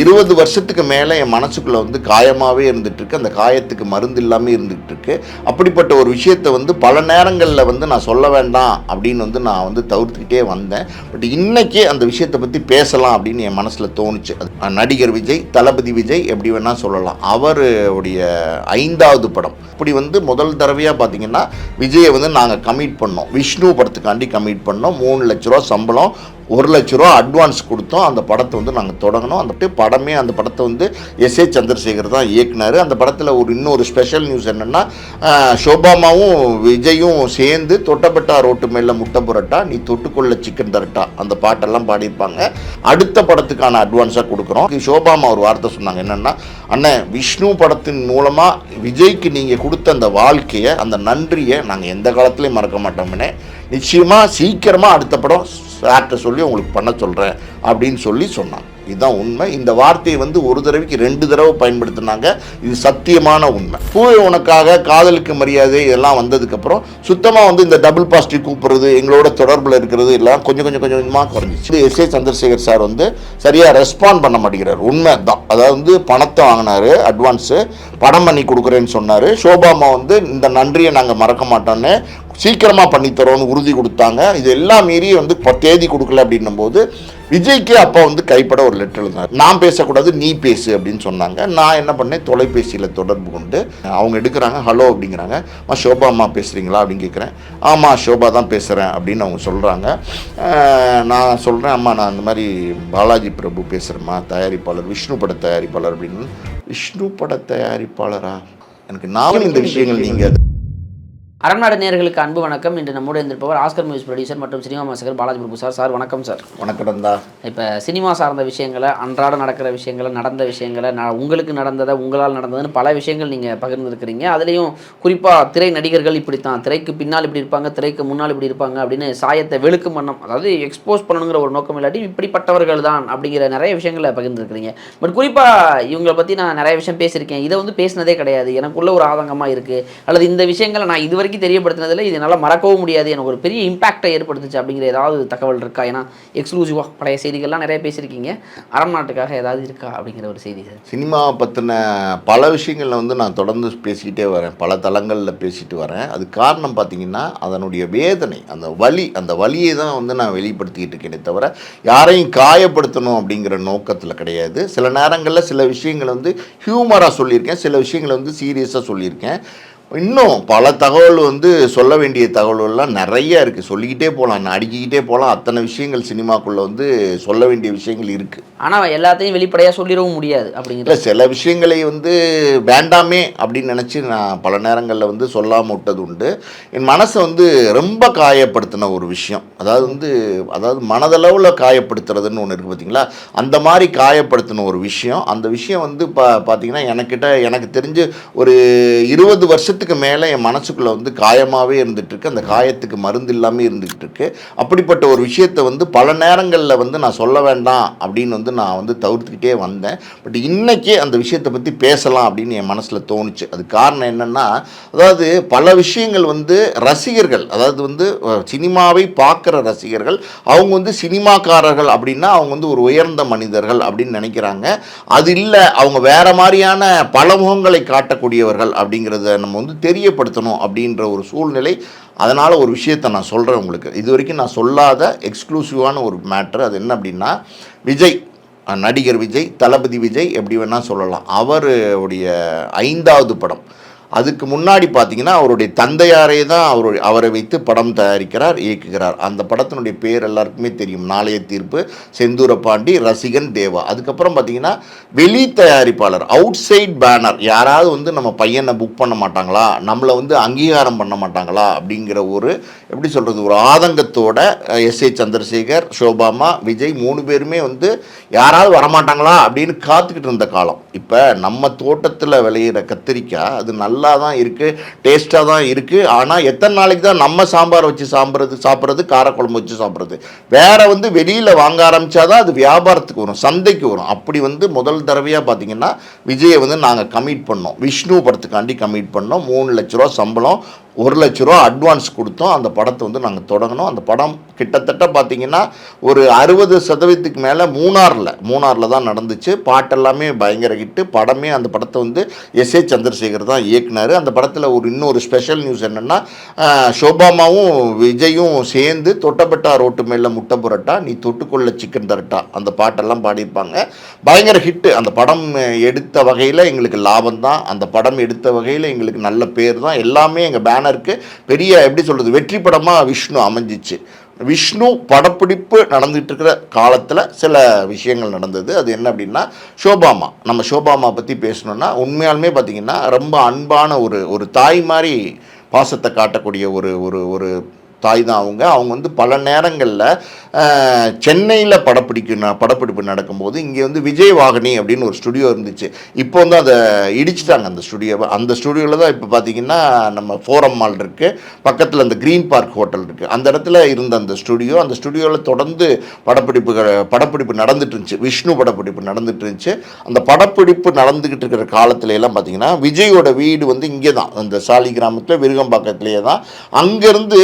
இருபது வருஷத்துக்கு மேலே என் மனசுக்குள்ளே வந்து காயமாகவே இருந்துகிட்ருக்கு அந்த காயத்துக்கு மருந்து இல்லாமல் இருந்துகிட்ருக்கு அப்படிப்பட்ட ஒரு விஷயத்தை வந்து பல நேரங்களில் வந்து நான் சொல்ல வேண்டாம் அப்படின்னு வந்து நான் வந்து தவிர்த்துக்கிட்டே வந்தேன். பட் இன்றைக்கி அந்த விஷயத்தை பற்றி பேசலாம் அப்படின்னு என் மனசில் தோணுச்சு. அது நடிகர் விஜய் தளபதி விஜய் எப்படி வேணால் சொல்லலாம். அவருடைய ஐந்தாவது படம். இப்படி வந்து முதல் தடவையாக பார்த்தீங்கன்னா விஜயை வந்து நாங்கள் கமிட் பண்ணோம். விஷ்ணு படத்துக்காண்டி கமிட் பண்ணோம். மூணு லட்ச ரூபா சம்பளம் ஒரு லட்ச ரூபா அட்வான்ஸ் கொடுத்தோம். அந்த படத்தை வந்து நாங்கள் தொடங்கினோம் அந்த படமே அந்த படத்தை வந்து எஸ் ஏ சந்திரசேகர் தான் இயக்குனார். அந்த படத்தில் ஒரு இன்னொரு ஸ்பெஷல் நியூஸ் என்னென்னா ஷோபாமாவும் விஜயும் சேர்ந்து தொட்டப்பட்டா ரோட்டு மேலே முட்டை புரட்டா நீ தொட்டுக்கொள்ள சிக்கன் தரட்டா அந்த பாட்டெல்லாம் பாடியிருப்பாங்க. அடுத்த படத்துக்கான அட்வான்ஸாக கொடுக்குறோம். ஷோபாமா ஒரு வார்த்தை சொன்னாங்க. என்னென்னா அண்ணன் விஷ்ணு படத்தின் மூலமாக விஜய்க்கு நீங்கள் கொடுத்த அந்த வாழ்க்கையை அந்த நன்றியை நாங்கள் எந்த காலத்துலேயும் மறக்க மாட்டோம்னே நிச்சயமாக சீக்கிரமாக அடுத்த படம் சார்ட்ட சொல்லி உங்களுக்கு பண்ண சொல்கிறேன் அப்படின்னு சொல்லி சொன்னாங்க இதுதான் உண்மை. இந்த வார்த்தையை வந்து ஒரு தடவைக்கு ரெண்டு தடவை பயன்படுத்தினாங்க. இது சத்தியமான உண்மை. பூவை உனக்காக காதலுக்கு மரியாதை இதெல்லாம் வந்ததுக்கப்புறம் சுத்தமாக வந்து இந்த டபுள் பாசிட்டிவ் கூப்பிட்றது எங்களோட தொடர்பில் இருக்கிறது எல்லாம் கொஞ்சம் கொஞ்சம் கொஞ்சம் கொஞ்சமாக குறைஞ்சிச்சு. எஸ் ஏ சந்திரசேகர் சார் வந்து சரியாக ரெஸ்பாண்ட் பண்ண மாட்டேங்கிறார். உண்மை தான் அதாவது வந்து பணத்தை வாங்கினாரு அட்வான்ஸு படம் பண்ணி கொடுக்குறேன்னு சொன்னார். ஷோபாமா வந்து இந்த நன்றியை நாங்கள் மறக்க மாட்டோன்னு சீக்கிரமாக பண்ணித்தரோன்னு உறுதி கொடுத்தாங்க. இது எல்லாம் மீறி வந்து இப்போ தேதி கொடுக்கல அப்படின்னும் போது விஜய்க்கு அப்போ வந்து கைப்பட ஒரு லெட்டர் எழுதினார். நான் பேசக்கூடாது நீ பேசு அப்படின்னு சொன்னாங்க. நான் என்ன பண்ணேன்? தொலைபேசியில் தொடர்பு கொண்டு அவங்க எடுக்கிறாங்க ஹலோ அப்படிங்கிறாங்க. அம்மா ஷோபா அம்மா பேசுகிறீங்களா அப்படின்னு கேட்குறேன் ஆமாம் ஷோபா தான் பேசுகிறேன் அப்படின்னு அவங்க சொல்கிறாங்க நான் சொல்கிறேன் அம்மா நான் அந்த மாதிரி பாலாஜி பிரபு பேசுகிறேம்மா தயாரிப்பாளர் விஷ்ணு பட தயாரிப்பாளர் அப்படின்னு. விஷ்ணு பட தயாரிப்பாளரா? எனக்கு நானும் இந்த விஷயங்கள் நீங்கள் அரண்நாடு நேயர்களுக்கு அன்பு வணக்கம். இன்று நம்முடைய இருந்திருப்பவர் ஆஸ்கர் மியூசிக் ப்ரொடியூசர் மற்றும் சினிமா மாசகர் பாலாஜி பிரபு சார். சார் வணக்கம் சார். வணக்கம்டா இப்போ சினிமா சார்ந்த விஷயங்களை அன்றாட நடக்கிற விஷயங்களை நடந்த விஷயங்களை நான் உங்களுக்கு நடந்ததை உங்களால் நடந்ததுன்னு பல விஷயங்கள் நீங்கள் பகிர்ந்துருக்கிறீங்க. அதுலேயும் குறிப்பாக திரை நடிகர்கள் இப்படித்தான். திரைக்கு பின்னால் இப்படி இருப்பாங்க திரைக்கு முன்னால் இப்படி இருப்பாங்க அப்படின்னு சாயத்தை வெளுக்கும் வண்ணம் அதாவது எக்ஸ்போஸ் பண்ணணுங்கிற ஒரு நோக்கம் இல்லாட்டி இப்படிப்பட்டவர்கள் தான் அப்படிங்கிற நிறைய விஷயங்களை பகிர்ந்துருக்கிறீங்க. பட் குறிப்பாக இவங்களை பற்றி நான் நிறைய விஷயம் பேசியிருக்கேன். இதை வந்து பேசினதே கிடையாது. எனக்குள்ள ஒரு ஆதங்கமாக இருக்குது அல்லது இந்த விஷயங்களை நான் இது வரைக்கும் தெரியப்படுத்தினதில் இது என்னால் மறக்கவும் முடியாது. எனக்கு ஒரு பெரிய இம்பாக்டை ஏற்படுத்துச்சு அப்படிங்கிற ஏதாவது தகவல் இருக்கா? ஏன்னா எக்ஸ்க்ளூசிவாக பழைய செய்திகள்லாம் நிறைய பேசியிருக்கீங்க. அறம் நாட்டுக்காக ஏதாவது இருக்கா அப்படிங்கிற ஒரு செய்தி சார்? சினிமாவை பற்றின பல விஷயங்களில் வந்து நான் தொடர்ந்து பேசிக்கிட்டே வரேன். பல தளங்களில் பேசிட்டு வரேன். அது காரணம் பார்த்தீங்கன்னா அதனுடைய வேதனை அந்த வலி அந்த வலியை தான் வந்து நான் வெளிப்படுத்திக்கிட்டு இருக்கேனே தவிர யாரையும் காயப்படுத்தணும் அப்படிங்கிற நோக்கத்தில் கிடையாது. சில நேரங்களில் சில விஷயங்களை வந்து ஹியூமராக சொல்லியிருக்கேன். சில விஷயங்களை வந்து சீரியஸாக சொல்லியிருக்கேன். இன்னும் பல தகவல் வந்து சொல்ல வேண்டிய தகவல்கள்லாம் நிறைய இருக்குது சொல்லிக்கிட்டே போகலாம் நான் அடுக்கிக்கிட்டே போகலாம் அத்தனை விஷயங்கள் சினிமாக்குள்ளே வந்து சொல்ல வேண்டிய விஷயங்கள் இருக்குது ஆனால் எல்லாத்தையும் வெளிப்படையாக சொல்லிடவும் முடியாது அப்படிங்கிற சில விஷயங்களை வந்து வேண்டாமே அப்படின்னு நினச்சி நான் பல நேரங்களில் வந்து சொல்லாமல் விட்டது உண்டு. என் மனசை வந்து ரொம்ப காயப்படுத்தின ஒரு விஷயம். அதாவது வந்து அதாவது மனதளவில் காயப்படுத்துறதுன்னு ஒன்று இருக்குது பார்த்தீங்களா அந்த மாதிரி காயப்படுத்தின ஒரு விஷயம். அந்த விஷயம் வந்து பா பார்த்தீங்கன்னா எனக்கிட்ட எனக்கு தெரிஞ்சு ஒரு இருபது வருஷத்துக்கு மேலே என் மனசுக்குள்ளே வந்து காயமாகவே இருந்துகிட்ருக்கு அந்த காயத்துக்கு மருந்து இல்லாமல் இருந்துகிட்ருக்கு அப்படிப்பட்ட ஒரு விஷயத்தை வந்து பல நேரங்களில் வந்து நான் சொல்ல வேண்டாம் அப்படின்னு வந்து நான் வந்து தவிர்த்துக்கிட்டே வந்தேன். பட் இன்றைக்கி அந்த விஷயத்தை பற்றி பேசலாம் அப்படின்னு என் மனசில் தோணுச்சு. அது காரணம் என்னென்னா அதாவது பல விஷயங்கள் வந்து ரசிகர்கள் அதாவது வந்து சினிமாவை பார்க்குற ரசிகர்கள் அவங்க வந்து சினிமாக்காரர்கள் அப்படின்னா அவங்க வந்து ஒரு உயர்ந்த மனிதர்கள் அப்படின்னு நினைக்கிறாங்க. அது இல்லை அவங்க வேறு மாதிரியான பல முகங்களை காட்டக்கூடியவர்கள் அப்படிங்கிறத நம்ம வந்து தெரியப்படுத்தணும் அப்படின்ற ஒரு சூழ்நிலை அதனால் ஒரு விஷயத்தை நான் சொல்கிறேன் உங்களுக்கு. இது வரைக்கும் நான் சொல்லாத எக்ஸ்க்ளூசிவான ஒரு மேட்ரு அது என்ன அப்படின்னா விஜய் நடிகர் விஜய் தளபதி விஜய் எப்படி வேணால் சொல்லலாம். அவருடைய ஐந்தாவது படம் அதுக்கு முன்னாடி பார்த்தீங்கன்னா அவருடைய தந்தையாரே தான் அவருடைய அவரை வைத்து படம் தயாரிக்கிறார் இயக்குகிறார். அந்த படத்தினுடைய பேர் எல்லாருக்குமே தெரியும். நாளைய தீர்ப்பு செந்தூரபாண்டி ரசிகன் தேவா. அதுக்கப்புறம் பார்த்தீங்கன்னா வெளி தயாரிப்பாளர் அவுட் சைட் பேனர் யாராவது வந்து நம்ம பையனை புக் பண்ண மாட்டாங்களா? நம்மளை வந்து அங்கீகாரம் பண்ண மாட்டாங்களா? அப்படிங்கிற ஒரு எப்படி சொல்கிறது ஒரு ஆதங்கத்தோட எஸ் ஏ சந்திரசேகர் ஷோபாமா விஜய் மூணு பேருமே வந்து யாராவது வரமாட்டாங்களா? அப்படின்னு காத்துக்கிட்டு இருந்த காலம். இப்போ நம்ம தோட்டத்தில் விளையிற கத்திரிக்காய் அது நல்ல தான் இருக்குது டேஸ்ட்டாக தான் இருக்குது ஆனால் எத்தனை நாளைக்கு தான் நம்ம சாம்பார் வச்சு சாப்பிட்றது சாப்பிட்றது காரக்குழம்பு வச்சு சாப்பிட்றது? வேற வந்து வெளியில் வாங்க ஆரம்பிச்சாதான் அது வியாபாரத்துக்கு வரும் சந்தைக்கு வரும். அப்படி வந்து முதல் தடவையாக பார்த்தீங்கன்னா விஜயை வந்து நாங்கள் கமிட் பண்ணோம். விஷ்ணு படத்துக்காண்டி கமிட் பண்ணோம். மூணு லட்ச ரூபா சம்பளம் ஒரு லட்ச ரூபா அட்வான்ஸ் கொடுத்தோம். அந்த படத்தை வந்து நாங்கள் தொடங்கினோம் அந்த படம் கிட்டத்தட்ட பார்த்தீங்கன்னா ஒரு அறுபது சதவீதத்துக்கு மேலே மூணாரில் மூணாரில் தான் நடந்துச்சு. பாட்டெல்லாமே பயங்கர ஹிட்டு படமே அந்த படத்தை வந்து எஸ் ஏ சந்திரசேகர் தான் இயக்குனார். அந்த படத்தில் ஒரு இன்னொரு ஸ்பெஷல் நியூஸ் என்னென்னா சோபாமாவும் விஜயும் சேர்ந்து தொட்டப்பட்டா ரோட்டு மேலே முட்டை புரட்டா நீ தொட்டுக்கொள்ள சிக்கன் தரட்டா அந்த பாட்டெல்லாம் பாடியிருப்பாங்க. பயங்கர ஹிட்டு அந்த படம் எடுத்த வகையில் எங்களுக்கு லாபம் தான். அந்த படம் எடுத்த வகையில் எங்களுக்கு நல்ல பேர் தான். எல்லாமே எங்கள் பேனருக்கு பெரிய எப்படி சொல்கிறது வெற்றி படமாக விஷ்ணு அமைஞ்சிச்சு. விஷ்ணு படப்பிடிப்பு நடந்துகிட்டு இருக்கிற காலத்தில் சில விஷயங்கள் நடந்தது. அது என்ன அப்படின்னா ஷோபாமா. நம்ம ஷோபாமா பற்றி பேசணுன்னா உண்மையாலுமே பார்த்திங்கன்னா ரொம்ப அன்பான ஒரு ஒரு தாய் மாதிரி பாசத்தை காட்டக்கூடிய ஒரு ஒரு ஒரு தாய் தான் அவங்க அவங்க வந்து பல நேரங்களில் சென்னையில் படப்பிடிக்கு படப்பிடிப்பு நடக்கும்போது இங்கே வந்து விஜய் வாகினி அப்படின்னு ஒரு ஸ்டுடியோ இருந்துச்சு. இப்போ வந்து அதை இடிச்சிட்டாங்க அந்த ஸ்டுடியோவை. அந்த ஸ்டுடியோவில் தான் இப்போ பார்த்தீங்கன்னா நம்ம ஃபோரம் மால் இருக்குது பக்கத்தில் அந்த க்ரீன் பார்க் ஹோட்டல் இருக்குது அந்த இடத்துல இருந்த அந்த ஸ்டுடியோ அந்த ஸ்டுடியோவில் தொடர்ந்து படப்பிடிப்புகள் படப்பிடிப்பு நடந்துட்டு இருந்துச்சு விஷ்ணு படப்பிடிப்பு நடந்துட்டு இருந்துச்சு அந்த படப்பிடிப்பு நடந்துக்கிட்டு இருக்கிற காலத்துல எல்லாம் பார்த்தீங்கன்னா விஜயோட வீடு வந்து இங்கே தான் அந்த சாலி கிராமத்தில் விருகம்பாக்கத்துலேயே தான் அங்கேருந்து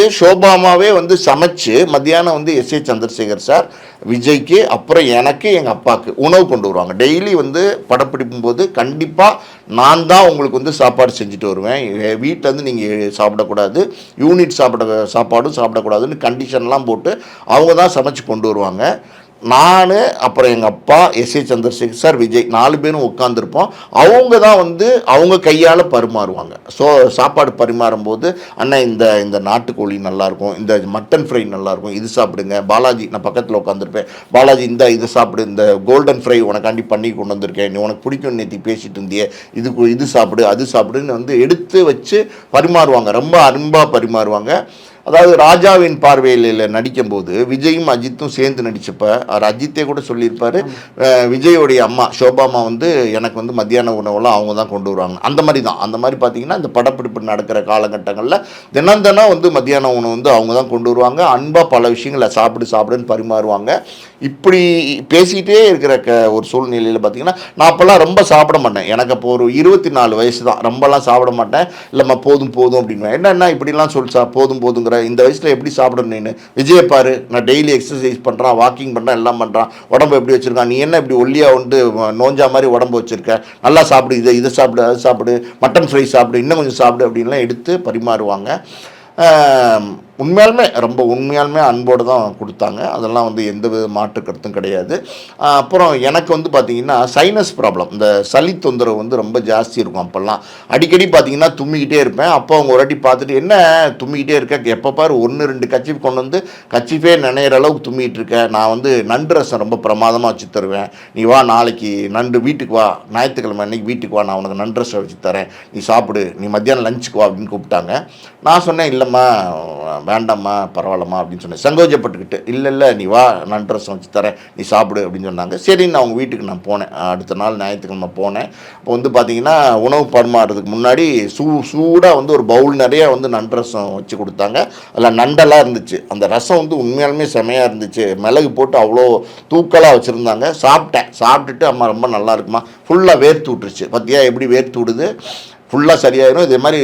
அப்பாமாவே வந்து சமைச்சு மத்தியானம் வந்து எஸ் ஏ சந்திரசேகர் சார் விஜய்க்கு அப்புறம் எனக்கு எங்கள் அப்பாவுக்கு உணவு கொண்டு வருவாங்க. டெய்லி வந்து படப்பிடிக்கும் போது கண்டிப்பாக நான் தான் உங்களுக்கு வந்து சாப்பாடு செஞ்சுட்டு வருவேன். வீட்டில் வந்து நீங்கள் சாப்பிடக்கூடாது. யூனிட் சாப்பிட சாப்பாடும் சாப்பிடக்கூடாதுன்னு கண்டிஷன்லாம் போட்டு அவங்க தான் சமைச்சு கொண்டு வருவாங்க. நான் அப்புறம் எங்கள் அப்பா S A Chandrasekhar sir Vijay நாலு பேரும் உட்காந்துருப்போம் அவங்க தான் வந்து அவங்க கையால் பரிமாறுவாங்க. ஸோ சாப்பாடு பரிமாறும்போது அண்ணா இந்த இந்த நாட்டுக்கோழி நல்லாயிருக்கும் இந்த மட்டன் ஃப்ரை நல்லாயிருக்கும் இது சாப்பிடுங்க. பாலாஜி நான் பக்கத்தில் உட்காந்துருப்பேன் பாலாஜி இந்த இது சாப்பிடு இந்த கோல்டன் ஃப்ரை உனக்காண்டி பண்ணி கொண்டு வந்திருக்கேன். நீ உனக்கு பிடிக்கும் நேற்று பேசிட்டு இருந்தியே. இது இது சாப்பிடு அது சாப்பிடுன்னு வந்து எடுத்து வச்சு பரிமாறுவாங்க. ரொம்ப அன்பாக பரிமாறுவாங்க. அதாவது ராஜாவின் பார்வையில் நடிக்கும்போது விஜயும் அஜித்தும் சேர்ந்து நடிச்சப்ப அவர் அஜித்தே கூட சொல்லியிருப்பாரு விஜயோடைய அம்மா ஷோபாமா வந்து எனக்கு வந்து மத்தியான உணவெல்லாம் அவங்க தான் கொண்டு வருவாங்க. அந்த மாதிரி தான். அந்த மாதிரி பார்த்தீங்கன்னா இந்த படப்பிடிப்பு நடக்கிற காலகட்டங்களில் தினம் தினம் வந்து மத்தியான உணவு வந்து அவங்க தான் கொண்டு வருவாங்க. அன்பாக பல விஷயங்களை சாப்பிடு சாப்பிடுன்னு பரிமாறுவாங்க. இப்படி பேசிக்கிட்டே இருக்கிற க ஒரு சூழ்நிலையில் பார்த்தீங்கன்னா நான் அப்போல்லாம் ரொம்ப சாப்பிட மாட்டேன். எனக்கு அப்போ ஒரு இருபத்தி நாலு வயசு தான். ரொம்பலாம் சாப்பிட மாட்டேன். இல்லைம்மா போதும் போதும் அப்படின்னு என்னென்ன இப்படிலாம் சொல்லி சா போதும் போதுங்கிற இந்த வயசில் எப்படி சாப்பிடணும் நீனு? விஜய பாரு. நான் டெய்லி எக்ஸசைஸ் பண்ணுறான் வாக்கிங் பண்ணுறேன் எல்லாம் பண்ணுறான் உடம்பு எப்படி வச்சுருக்கான்? நீ என்ன இப்படி ஒல்லியாக வந்து நோஞ்சா மாதிரி உடம்பு வச்சுருக்க? நல்லா சாப்பிடு இதை இதை சாப்பிடு அதை சாப்பிடு மட்டன் ஃப்ரை சாப்பிடு இன்னும் கொஞ்சம் சாப்பிடு அப்படின்லாம் எடுத்து பரிமாறுவாங்க. உண்மையாலுமே ரொம்ப உண்மையாலுமே அன்போடு தான் கொடுத்தாங்க. அதெல்லாம் வந்து எந்த வித மாற்று கருத்தும் கிடையாது. அப்புறம் எனக்கு வந்து பார்த்திங்கன்னா சைனஸ் ப்ராப்ளம் இந்த சளி தொந்தரவு வந்து ரொம்ப ஜாஸ்தி இருக்கும் அப்போல்லாம். அடிக்கடி பார்த்திங்கன்னா தும்மிக்கிட்டே இருப்பேன். அப்போ அவங்க ஒரு வாட்டி பார்த்துட்டு என்ன? தும்மிக்கிட்டே இருக்க? எப்போ பாரு ஒன்று ரெண்டு கச்சிப் கொண்டு வந்து கச்சிஃபே நினைகிற அளவுக்கு தும்மிட்டு இருக்க. நான் வந்து நண்டு ரசம் ரொம்ப பிரமாதமாக வச்சு தருவேன். நீ வா நாளைக்கு நண்டு வீட்டுக்கு வா. ஞாயிற்றுக்கிழமை அன்னைக்கு வீட்டுக்கு வா. நான் உனக்கு நண்டு ரசம் வச்சு தரேன். நீ சாப்பிடு. நீ மத்தியானம் லஞ்சுக்கு வா அப்படின்னு கூப்பிட்டாங்க. நான் சொன்னேன் இல்லைம்மா வேண்டாம்மா பரவாயில்லம்மா அப்படின்னு சொன்னேன். சங்கோஜப்பட்டுக்கிட்டு இல்லை இல்லை நீ வா நண்டு ரசம் வச்சு தரேன் நீ சாப்பிடு அப்படின்னு சொன்னாங்க. சரி நான் அவங்க வீட்டுக்கு நான் போனேன். அடுத்த நாள் ஞாயிற்றுக்கிழமை போனேன். இப்போ வந்து பார்த்தீங்கன்னா உணவு பரிமாறுறதுக்கு முன்னாடி சூ சூடாக வந்து ஒரு பவுல் நிறைய வந்து நண்டு ரசம் வச்சு கொடுத்தாங்க. அதில் நண்டெல்லாம் இருந்துச்சு. அந்த ரசம் வந்து உண்மையாலுமே செமையாக இருந்துச்சு. மிளகு போட்டு அவ்வளோ தூக்கலாக வச்சுருந்தாங்க. சாப்பிட்டேன். சாப்பிட்டுட்டு அம்மா ரொம்ப நல்லா இருக்குமா? ஃபுல்லாக வேர்த்து விட்டுருச்சு. பார்த்தியா எப்படி வேர்த்து விடுது? ஃபுல்லாக சரியாயிடும் இதே மாதிரி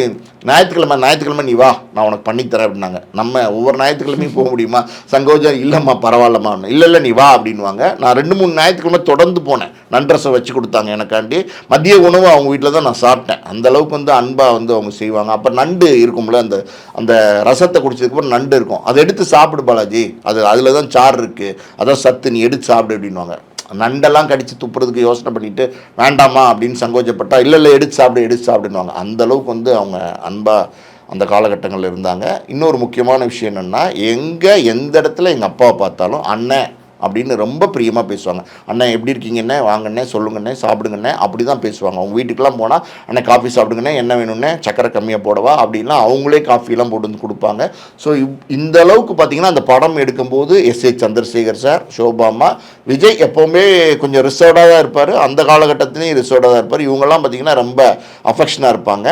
ஞாயிற்றுக்கிழமை ஞாயிற்றுக்கிழமை நீ வா நான் உனக்கு பண்ணித்தரேன் அப்படின்னாங்க. நம்ம ஒவ்வொரு ஞாயிற்றுக்கிழமையும் போக முடியுமா? சங்கோஜம் இல்லைம்மா பரவாயில்லம்மா. இல்லை இல்லை நீ வா அப்படின்வாங்க நான் ரெண்டு மூணு ஞாயிற்றுக்கிழமை தொடர்ந்து போனேன். நன்றசம் வச்சு கொடுத்தாங்க எனக்காண்டி. மதிய உணவு அவங்க வீட்டில் தான் நான் சாப்பிட்டேன். அந்த அளவுக்கு வந்து அன்பாக வந்து அவங்க செய்வாங்க. அப்போ நண்டு இருக்கும்ல அந்த அந்த ரசத்தை குடிச்சதுக்கப்புறம் நண்டு இருக்கும். அதை எடுத்து சாப்பிடு பாலாஜி. அது அதில் தான் சாறு இருக்குது அதான் சத்து நீ எடுத்து சாப்பிடு அப்படின்வாங்க நண்டெல்லாம் கடித்து துப்புறதுக்கு யோசனை பண்ணிவிட்டு வேண்டாமா அப்படின்னு சங்கோச்சப்பட்டால் இல்லை இல்லை எடுத்து சாப்பிடு எடுத்து சாப்பிடுவாங்க அந்த அளவுக்கு வந்து அவங்க அன்பாக அந்த காலகட்டங்களில் இருந்தாங்க. இன்னொரு முக்கியமான விஷயம் என்னென்னா எங்கே எந்த இடத்துல எங்கள் அப்பாவை பார்த்தாலும் அண்ணன் அப்படின்னு ரொம்ப பிரியமாக பேசுவாங்க. அண்ணன் எப்படி இருக்கீங்கண்ணே? வாங்கண்ணே சொல்லுங்கண்ணே சாப்பிடுங்கண்ணே அப்படி தான் பேசுவாங்க. அவங்க வீட்டுக்கெலாம் போனால் அண்ணன் காஃபி சாப்பிடுங்கண்ணே என்ன வேணும்னே? சக்கரை கம்மியாக போடவா? அப்படின்லாம் அவங்களே காஃபிலாம் போட்டு வந்து கொடுப்பாங்க. ஸோ இந்த அளவுக்கு பார்த்தீங்கன்னா அந்த படம் எடுக்கும்போது S A Chandrasekhar sir Shobhamma Vijay எப்போவுமே கொஞ்சம் ரிசர்வ்டாக தான் இருப்பார். அந்த காலகட்டத்துலேயும் ரிசர்வ்டாக தான் இருப்பார். இவங்கெல்லாம் பார்த்தீங்கன்னா ரொம்ப அஃபெக்ஷனாக இருப்பாங்க.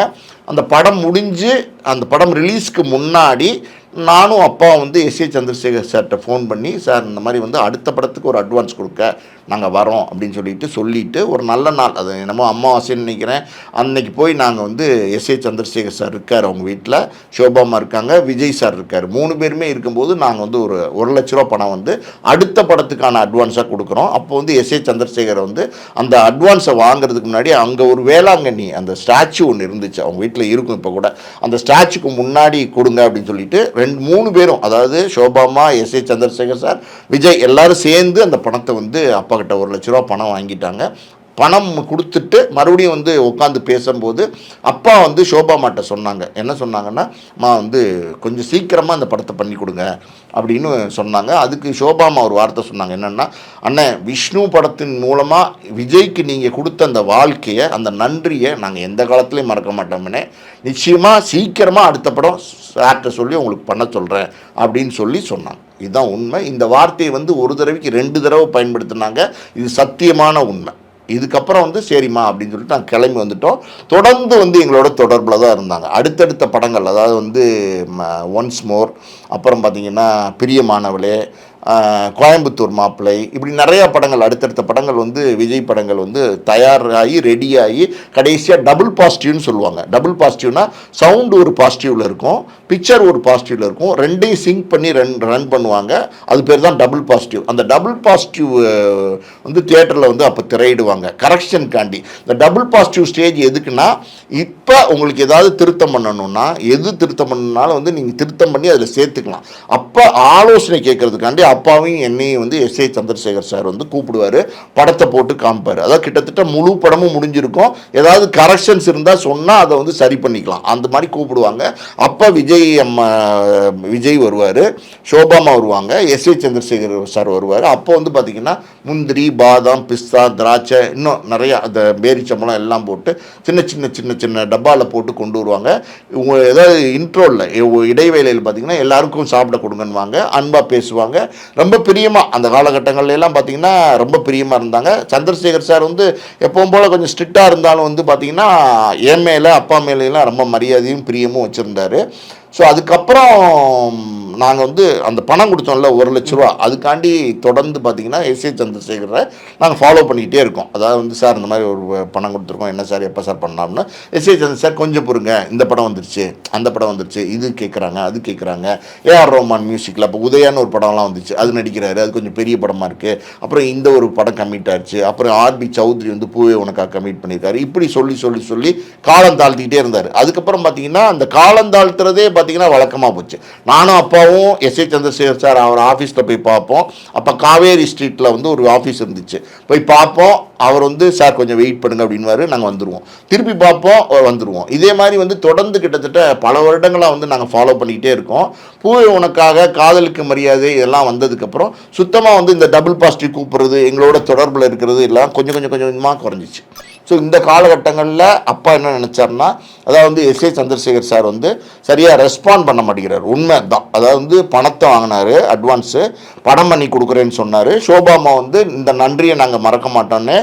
அந்த படம் முடிஞ்சு அந்த படம் ரிலீஸ்க்கு முன்னாடி நானும் அப்பா வந்து எஸ் ஏ சந்திரசேகர் சார்கிட்ட ஃபோன் பண்ணி சார் இந்த மாதிரி வந்து அடுத்த படத்துக்கு ஒரு அட்வான்ஸ் கொடுக்க நாங்கள் வரோம் அப்படின்னு சொல்லிட்டு சொல்லிட்டு ஒரு நல்ல நாள். அது என்னமோ அமாவாசைன்னு நினைக்கிறேன். அன்னைக்கு போய் நாங்கள் வந்து எஸ் ஏ சந்திரசேகர் சார் இருக்கார் அவங்க வீட்டில் சோபாமா இருக்காங்க விஜய் சார் இருக்கார். மூணு பேருமே இருக்கும்போது நாங்கள் வந்து ஒரு ஒரு லட்ச ரூபா பணம் வந்து அடுத்த படத்துக்கான அட்வான்ஸாக கொடுக்குறோம். அப்போ வந்து எஸ் ஏ சந்திரசேகர் வந்து அந்த அட்வான்ஸை வாங்குறதுக்கு முன்னாடி அங்கே ஒரு வேளாங்கண்ணி அந்த ஸ்டாச்சு ஒன்று இருந்துச்சு. அவங்க வீட்டில் இருக்கும் இப்போ கூட. அந்த ஸ்டாச்சுக்கு முன்னாடி கொடுங்க அப்படின்னு சொல்லிட்டு ரெண்டு மூணு பேரும் அதாவது சோபாமா S A Chandrasekhar sir Vijay எல்லாரும் சேர்ந்து அந்த பணத்தை வந்து அப்போ கிட்ட ஒரு லட்ச ரூபா பணம் வாங்கிட்டாங்க. பணம் கொடுத்துட்டு மறுபடியும் வந்து உட்காந்து பேசும்போது அப்பா வந்து சோபாமாட்ட சொன்னாங்க. என்ன சொன்னாங்கன்னா மா வந்து கொஞ்சம் சீக்கிரமாக அந்த படத்தை பண்ணி கொடுங்க அப்படின்னு சொன்னாங்க. அதுக்கு சோபாமா ஒரு வார்த்தை சொன்னாங்க. என்னென்னா அண்ணன் விஷ்ணு படத்தின் மூலமாக விஜய்க்கு நீங்கள் கொடுத்த அந்த வாழ்க்கையை அந்த நன்றியை நாங்கள் எந்த காலத்துலையும் மறக்க மாட்டோம்னே நிச்சயமாக சீக்கிரமாக அடுத்த படம் சார்கிட்ட சொல்லி உங்களுக்கு பண்ண சொல்கிறேன் அப்படின்னு சொல்லி சொன்னாங்க. இதுதான் உண்மை. இந்த வார்த்தையை வந்து ஒரு தடவைக்கு ரெண்டு தடவை பயன்படுத்தினாங்க. இது சத்தியமான உண்மை. இதுக்கப்புறம் வந்து சரிம்மா அப்படின்னு சொல்லிட்டு நாங்கள் கிளம்பி வந்துட்டோம். தொடர்ந்து வந்து எங்களோட தொடர்பில் தான் இருந்தாங்க. அடுத்தடுத்த படங்கள் அதாவது வந்து ஒன்ஸ் மோர் அப்புறம் பார்த்தீங்கன்னா பிரியமானவளே கோயம்புத்தூர் மாப்பிள்ளை. இப்படி நிறையா படங்கள் அடுத்தடுத்த படங்கள் வந்து விஜய் படங்கள் வந்து தயாராகி ரெடியாகி கடைசியாக டபுள் பாசிட்டிவ்னு சொல்லுவாங்க. டபுள் பாசிட்டிவ்னா சவுண்டு ஒரு பாசிட்டிவில் இருக்கும் பிக்சர் ஒரு பாசிட்டிவில் இருக்கும் ரெண்டையும் சிங்க் பண்ணி ரன் ரன் பண்ணுவாங்க. அது பேர் தான் டபுள் பாசிட்டிவ் அந்த டபுள் பாசிட்டிவ் வந்து தியேட்டரில் வந்து அப்போ திரையிடுவாங்க. கரெக்ஷனுக்காண்டி இந்த டபுள் பாசிட்டிவ் ஸ்டேஜ் எதுக்குன்னா இப்போ உங்களுக்கு ஏதாவது திருத்தம் பண்ணணும்னா எது திருத்தம் பண்ணணும்னாலும் வந்து நீங்கள் திருத்தம் பண்ணி அதில் சேர்த்துக்கலாம். அப்போ ஆலோசனை கேட்கறதுக்காண்டி அப்பாவையும் என்னையும் வந்து எஸ் ஏ சந்திரசேகர் சார் வந்து கூப்பிடுவார் படத்தை போட்டு காமிப்பார். அதாவது கிட்டத்தட்ட முழு படமும் முடிஞ்சிருக்கும். ஏதாவது கரெக்ஷன்ஸ் இருந்தால் சொன்னால் அதை வந்து சரி பண்ணிக்கலாம். அந்த மாதிரி கூப்பிடுவாங்க. அப்போ விஜய் அம்மா விஜய் வருவார் சோபாமா வருவாங்க எஸ் ஏ சந்திரசேகர் சார் வருவார். அப்போ வந்து பார்த்திங்கன்னா முந்திரி பாதாம் பிஸ்தா திராட்சை இன்னும் நிறையா அந்த பேரிச்சம்பளம் எல்லாம் போட்டு சின்ன சின்ன சின்ன சின்ன டப்பாவில் போட்டு கொண்டு வருவாங்க. இவங்க ஏதாவது இன்ட்ரோவில் இடைவேளையில் பார்த்தீங்கன்னா எல்லாருக்கும் சாப்பிட கொடுங்கன்னுவாங்க. அன்பாக பேசுவாங்க. ரொம்ப பிரியமாக அந்த காலகட்டங்கள்ல எல்லாம் பார்த்தீங்கன்னா ரொம்ப பிரியமாக இருந்தாங்க. சந்திரசேகர் சார் வந்து எப்பவும் போல் கொஞ்சம் ஸ்ட்ரிக்டாக இருந்தாலும் வந்து பார்த்தீங்கன்னா என் மேலே அப்பா மேலேலாம் ரொம்ப மரியாதையும் பிரியமும் வச்சுருந்தாரு. ஸோ அதுக்கப்புறம் நாங்கள் வந்து அந்த பணம் கொடுத்தோம்ல ஒரு லட்ச ரூபா. அதுக்காண்டி தொடர்ந்து பார்த்தீங்கன்னா எஸ் ஏ சந்திரசேகரை நாங்கள் ஃபாலோ பண்ணிக்கிட்டே இருக்கோம். அதாவது வந்து சார் இந்த மாதிரி ஒரு பணம் கொடுத்துருக்கோம். என்ன சார் எப்போ சார் பண்ணலாம்னா? எஸ் ஏ சந்திர சார் கொஞ்சம் பொறுங்க. இந்த படம் வந்துருச்சு. அந்த படம் வந்துருச்சு. இது கேட்குறாங்க அது கேட்குறாங்க ஏஆர் ரோமான் மியூசிக்கில் அப்போ உதயான்னு ஒரு படம்லாம் வந்துச்சு. அது நடிக்கிறாரு. அது கொஞ்சம் பெரிய படமாக இருக்குது அப்புறம் இந்த ஒரு படம் கமிட் ஆயிடுச்சு அப்புறம் ஆர்பி சௌத்ரி வந்து பூவே உனக்காக கமிட் பண்ணியிருக்காரு. இப்படி சொல்லி சொல்லி சொல்லி காலம் தாழ்த்திக்கிட்டே இருந்தார். அதுக்கப்புறம் பார்த்தீங்கன்னா அந்த காலம் தாழ்த்துறதே பார்த்தீங்கன்னா வழக்கமாக போச்சு. நானும் அப்பாவும் எஸ் ஏ சந்திரசேகர் சார் அவர் ஆஃபீஸில் போய் பார்ப்போம். அப்போ காவேரி ஸ்ட்ரீட்டில் வந்து ஒரு ஆஃபீஸ் இருந்துச்சு. போய் பார்ப்போம். அவர் வந்து சார் கொஞ்சம் வெயிட் பண்ணுங்க அப்படின்வாரு நாங்கள் வந்துடுவோம் திருப்பி பார்ப்போம் வந்துடுவோம் இதே மாதிரி வந்து தொடர்ந்து கிட்டத்தட்ட பல வருடங்களாக வந்து நாங்கள் ஃபாலோ பண்ணிக்கிட்டே இருக்கோம். பூவை உனக்காக காதலுக்கு மரியாதை இதெல்லாம் வந்ததுக்கப்புறம் சுத்தமாக வந்து இந்த டபுள் பாசிட்டிவ் கூப்பிடுறது எங்களோட தொடர்பில் இருக்கிறது எல்லாம் கொஞ்சம் கொஞ்சம் கொஞ்சம் கொஞ்சமாக குறைஞ்சிச்சு. ஸோ இந்த காலகட்டங்களில் அப்பா என்ன நினச்சாருன்னா அதாவது வந்து எஸ் ஏ சந்திரசேகர் சார் வந்து சரியாக ரெஸ்பாண்ட் பண்ண மாட்டேங்கிறார். உண்மை தான் அதாவது வந்து பணத்தை வாங்கினாரு அட்வான்ஸு படம் பண்ணி கொடுக்குறேன்னு சொன்னார். ஷோபாமா வந்து இந்த நன்றியை நாங்கள் மறக்க மாட்டோன்னு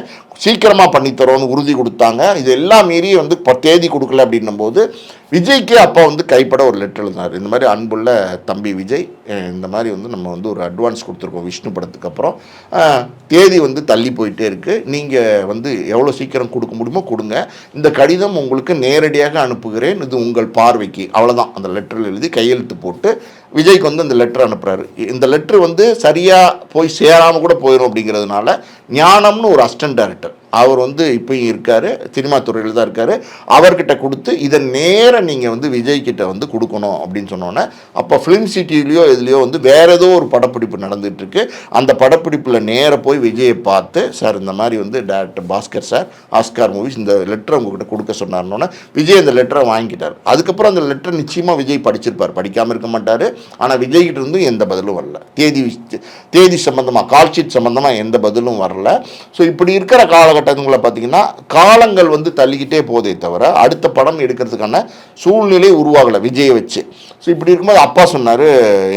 சீக்கிரமாக பண்ணித்தரோன்னு உறுதி கொடுத்தாங்க. இது எல்லாம் மீறி வந்து இப்போ தேதி கொடுக்கல அப்படின்னும் போது விஜய்க்கு அப்பா வந்து கைப்பட ஒரு லெட்டர் எழுதினார். இந்த மாதிரி அன்புள்ள தம்பி விஜய் இந்த மாதிரி வந்து நம்ம வந்து ஒரு அட்வான்ஸ் கொடுத்துருக்கோம் விஷ்ணு படத்துக்கு அப்புறம். தேதி வந்து தள்ளி போயிட்டே இருக்குது நீங்கள் வந்து எவ்வளோ சீக்கிரம் கொடுக்க முடியுமோ கொடுங்க. இந்த கடிதம் உங்களுக்கு நேரடியாக அனுப்புகிறேன். இது உங்கள் பார்வைக்கு. அவ்வளோதான் அந்த லெட்டரில் எழுதி கையெழுத்து போட்டு விஜய்க்கு வந்து அந்த லெட்டர் அனுப்புகிறாரு இந்த லெட்ரு வந்து சரியாக போய் சேராமல் கூட போயிடும் அப்படிங்கிறதுனால ஞானம்னு ஒரு அஸ்டன்ட் டேரக்டர் அவர் வந்து இப்பயும் இருக்கார் சினிமா துறையில் தான் இருக்கார். அவர்கிட்ட கொடுத்து இதை நேராக நீங்கள் வந்து விஜய்கிட்ட வந்து கொடுக்கணும் அப்படின்னு சொன்னோன்னே அப்போ ஃபிலிம் சிட்டிலேயோ இதுலேயோ வந்து வேறு ஏதோ ஒரு படப்பிடிப்பு நடந்துகிட்ருக்கு அந்த படப்பிடிப்பில் நேராக போய் விஜயை பார்த்து சார் இந்த மாதிரி வந்து director Bhaskar sir Oscar movies இந்த லெட்டரை உங்ககிட்ட கொடுக்க சொன்னார்னோன்னே விஜய் அந்த லெட்டரை வாங்கிட்டார். அதுக்கப்புறம் அந்த லெட்டர் நிச்சயமாக விஜய் படிச்சிருப்பார். படிக்காமல் இருக்க மாட்டார். ஆனால் விஜய்கிட்ட இருந்தும் எந்த பதிலும் வரல. தேதி தேதி சம்மந்தமாக கால்ஷீட் சம்மந்தமாக எந்த பதிலும் வரல. ஸோ இப்படி இருக்கிற காலகட்டங்களில் பார்த்தீங்கன்னா காலங்கள் வந்து தள்ளிக்கிட்டே போதே தவிர அடுத்த படம் எடுக்கிறதுக்கான சூழ்நிலை உருவாகலை விஜயை வச்சு. ஸோ இப்படி இருக்கும்போது அப்பா சொன்னார்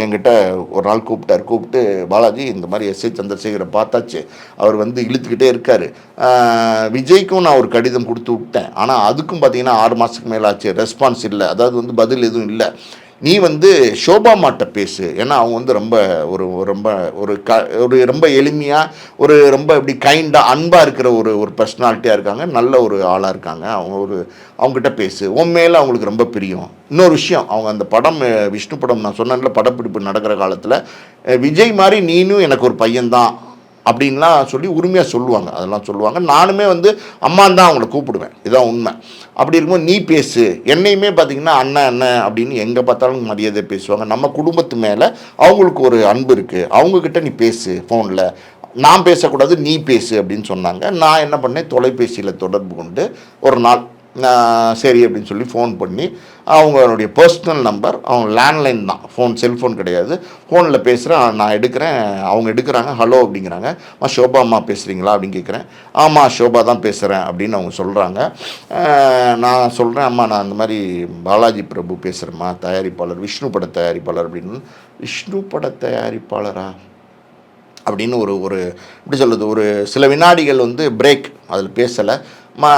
என்கிட்ட ஒரு நாள் கூப்பிட்டார். கூப்பிட்டு பாலாஜி இந்த மாதிரி எஸ் ஏ சந்திரசேகரை பார்த்தாச்சு. அவர் வந்து இழுத்துக்கிட்டே இருக்கார். விஜய்க்கும் நான் ஒரு கடிதம் கொடுத்து விட்டேன். ஆனால் அதுக்கும் பார்த்தீங்கன்னா ஆறு மாதத்துக்கு மேலே ஆச்சு ரெஸ்பான்ஸ் இல்லை. அதாவது வந்து பதில் எதுவும் இல்லை. நீ வந்து ஷோபா மாட்ட பேசு. ஏன்னா அவங்க வந்து ரொம்ப ஒரு ரொம்ப ஒரு க ஒரு ரொம்ப எளிமையாக ஒரு ரொம்ப இப்படி கைண்டாக அன்பாக இருக்கிற ஒரு ஒரு பர்சனாலிட்டியாக இருக்காங்க. நல்ல ஒரு ஆளாக இருக்காங்க. அவங்க ஒரு அவங்ககிட்ட பேசு. உன் மேலே அவங்களுக்கு ரொம்ப பிரியம். இன்னொரு விஷயம் அவங்க அந்த படம் விஷ்ணு படம் நான் சொன்னேன்ல படப்பிடிப்பு நடக்கிற காலத்தில் விஜய் மாதிரி நீனும் எனக்கு ஒரு பையன்தான். அப்படின்லாம் சொல்லி உரிமையாக சொல்லுவாங்க. அதெல்லாம் சொல்லுவாங்க. நானுமே வந்து அம்மான் தான் அவங்கள கூப்பிடுவேன். இதுதான் உண்மை. அப்படி இருக்கும்போது நீ பேசு. என்னையுமே பார்த்தீங்கன்னா அண்ணன் அண்ணன் அப்படின்னு எங்கே பார்த்தாலும் மரியாதை பேசுவாங்க. நம்ம குடும்பத்து மேலே அவங்களுக்கு ஒரு அன்பு இருக்குது அவங்கக்கிட்ட நீ பேசு ஃபோனில் நான் பேசக்கூடாது நீ பேசு அப்படின்னு சொன்னாங்க. நான் என்ன பண்ணேன்? தொலைபேசியில் தொடர்பு கொண்டு ஒரு நாள் சரி அப்படின்னு சொல்லி ஃபோன் பண்ணி அவங்களுடைய பர்சனல் நம்பர் அவங்க லேண்ட்லைன் தான். ஃபோன் செல்ஃபோன் கிடையாது. ஃபோனில் பேசுகிறேன் நான் எடுக்கிறேன் அவங்க எடுக்கிறாங்க ஹலோ அப்படிங்கிறாங்க. அம்மா ஷோபா அம்மா பேசுகிறீங்களா அப்படின்னு கேட்குறேன் ஆமாம் ஷோபா தான் பேசுகிறேன் அப்படின்னு அவங்க சொல்கிறாங்க நான் சொல்கிறேன் அம்மா நான் அந்த மாதிரி பாலாஜி பிரபு பேசுகிறேம்மா தயாரிப்பாளர் விஷ்ணு பட தயாரிப்பாளர் அப்படின்னு. விஷ்ணு பட தயாரிப்பாளரா? அப்படின்னு ஒரு ஒரு எப்படி சொல்கிறது ஒரு சில வினாடிகள் வந்து பிரேக் அதில் பேசலை. மா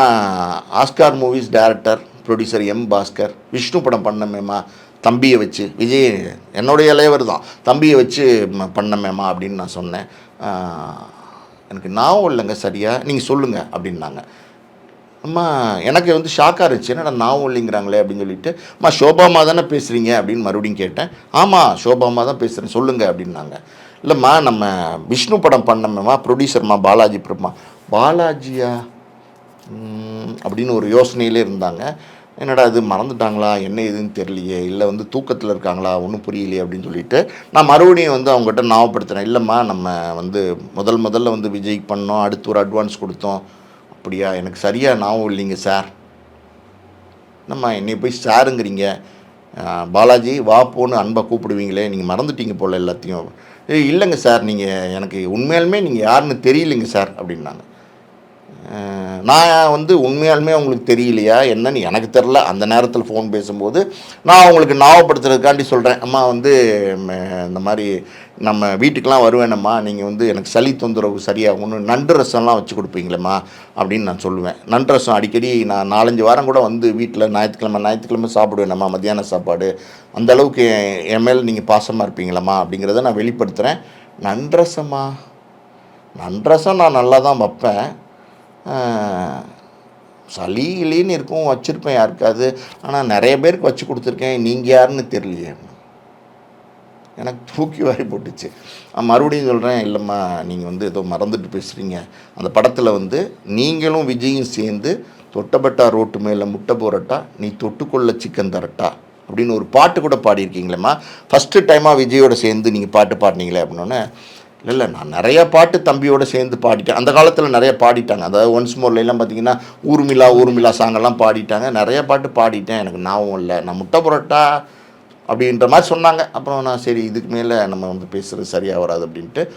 Oscar movies director producer M Bhaskar Vishnu படம் பண்ணமேம்மா தம்பியை வச்சு விஜய் என்னுடைய இளையவர் தான் தம்பியை வச்சு பண்ணமேமா பண்ணமேம்மா அப்படின்னு நான் சொன்னேன். எனக்கு ஞாபகம் இல்லைங்க சரியா நீங்கள் சொல்லுங்கள் அப்படின்னாங்க. அம்மா எனக்கு வந்து ஷாக்காக இருந்துச்சு என்னடா ஞாபகம் இல்லைங்கிறாங்களே அப்படின்னு சொல்லிட்டு அம்மா ஷோபாமா தானே பேசுகிறீங்க அப்படின்னு மறுபடியும் கேட்டேன். ஆமாம் ஷோபாமா தான் பேசுகிறேன் சொல்லுங்கள் அப்படின்னாங்க. இல்லைம்மா நம்ம விஷ்ணு படம் பண்ணமேம்மா ப்ரொடியூசர்மா பாலாஜி பிரம்மா. பாலாஜியா? அப்படின்னு ஒரு யோசனையிலே இருந்தாங்க. என்னடா இது மறந்துட்டாங்களா? என்ன ஏதுன்னு தெரியலையே. இல்லை வந்து தூக்கத்தில் இருக்காங்களா? ஒன்றும் புரியலையே அப்படின்னு சொல்லிட்டு நான் மறுபடியும் வந்து அவங்ககிட்ட ஞாபகப்படுத்துகிறேன் இல்லைம்மா நம்ம வந்து முதல் முதல்ல வந்து விஜய்க்கு பண்ணோம். அடுத்து ஒரு அட்வான்ஸ் கொடுத்தோம். அப்படியா? எனக்கு சரியாக ஞாபகம் இல்லைங்க சார். என்னம்மா என்னை போய் சாருங்கிறீங்க? பாலாஜி வா போன்னு அன்பாக கூப்பிடுவீங்களே. நீங்கள் மறந்துட்டீங்க போல் எல்லாத்தையும். இல்லைங்க சார். நீங்கள் எனக்கு உண்மையாலுமே நீங்கள் யாருன்னு தெரியலைங்க சார் அப்படின்னாங்க. நான் வந்து உண்மையாலுமே உங்களுக்கு தெரியலையா என்னன்னு எனக்கு தெரில அந்த நேரத்தில் ஃபோன் பேசும்போது நான் அவங்களுக்கு ஞாபகப்படுத்துறதுக்காண்டி சொல்கிறேன் அம்மா வந்து இந்த மாதிரி நம்ம வீட்டுக்கெலாம் வருவேனம்மா. நீங்கள் வந்து எனக்கு சளி தொந்தரவு சரியாகும்னு நண்டு ரசம்லாம் வச்சு கொடுப்பீங்களேம்மா அப்படின்னு நான் சொல்லுவேன். நண்டு ரசம் அடிக்கடி நான் நாலஞ்சு வாரம் கூட வந்து வீட்டில் ஞாயிற்றுக்கிழமை ஞாயிற்றுக்கிழமை சாப்பிடுவேனம்மா மத்தியான சாப்பாடு. அந்தளவுக்கு என் மேல் நீங்கள் பாசமாக இருப்பீங்களம்மா அப்படிங்கிறத நான் வெளிப்படுத்துகிறேன் நன்றசம்மா நன்றசம் நான் நல்லா தான் வைப்பேன். சளி இலின்னு இருக்கும் வச்சுருப்பேன் யாருக்காவது. ஆனால் நிறைய பேருக்கு வச்சு கொடுத்துருக்கேன். நீங்கள் யாருன்னு தெரியலையே. எனக்கு தூக்கி வாரி போட்டுச்சு. மறுபடியும் சொல்கிறேன் இல்லைம்மா நீங்கள் வந்து ஏதோ மறந்துட்டு பேசுகிறீங்க அந்த படத்தில் வந்து நீங்களும் விஜயும் சேர்ந்து தொட்டபட்டா ரோட்டு மேலே முட்டை போரட்டா நீ தொட்டுக்கொள்ள சிக்கன் தரட்டா அப்படின்னு ஒரு பாட்டு கூட பாடியிருக்கீங்களேம்மா. ஃபஸ்ட்டு டைமாக விஜயோட சேர்ந்து நீங்கள் பாட்டு பாடினீங்களே அப்படின்னோடனே இல்லை இல்லை நான் நிறைய பாட்டு தம்பியோடு சேர்ந்து பாடிட்டேன். அந்த காலத்தில் நிறைய பாடிட்டாங்க. அதாவது ஒன்ஸ் மோர்லாம் பார்த்தீங்கன்னா ஊர்மிளா ஊர்மிளா சாங்கெல்லாம் பாடிட்டாங்க. நிறைய பாட்டு பாடிட்டேன். எனக்கு ஞாபகம் இல்லை. நான் முட்டை புரோட்டா அப்படின்ற மாதிரி சொன்னாங்க. அப்புறம் நான் சரி இதுக்கு மேலே நம்ம வந்து பேசுகிறது சரியாக வராது அப்படின்ட்டு.